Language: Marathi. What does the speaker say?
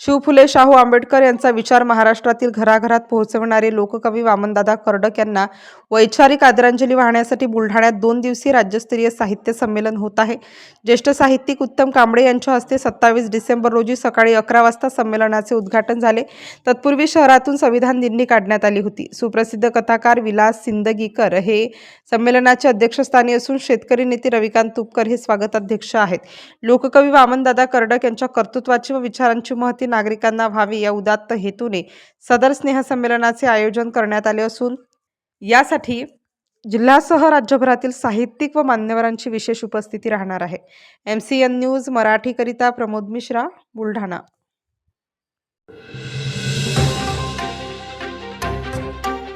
Shivphule Shahu Ambedkar यांचा विचार महाराष्ट्रातील घराघरात पोहोचवणारे लोककवी वामनदादा कर्डक यांना वैचारिक आदरांजली वाहण्यासाठी बुलढाण्यात दोन दिवसीय राज्यस्तरीय साहित्य संमेलन होत आहे. ज्येष्ठ साहित्यिक उत्तम कांबळे यांच्या हस्ते सत्तावीस डिसेंबर रोजी सकाळी अकरा वाजता संमेलनाचे उद्घाटन झाले. तत्पूर्वी शहरातून संविधान दिंडी काढण्यात आली होती. सुप्रसिद्ध कथाकार विलास सिंदगीकर हे संमेलनाचे अध्यक्षस्थानी असून शेतकरी नेते रविकांत तुपकर हे स्वागताध्यक्ष आहेत. लोककवी वामनदादा कर्डक यांच्या कर्तृत्वाची व विचारांची महती नागरिकांना व्हावी या उदात्त हेतूने सदर स्नेहसंमेलनाचे आयोजन करण्यात आले असून यासाठी जिल्ह्यासह राज्यभरातील साहित्यिक व मान्यवरांची विशेष उपस्थिती राहणार आहे. एम सी एन न्यूज मराठीकरिता प्रमोद मिश्रा बुलढाणा.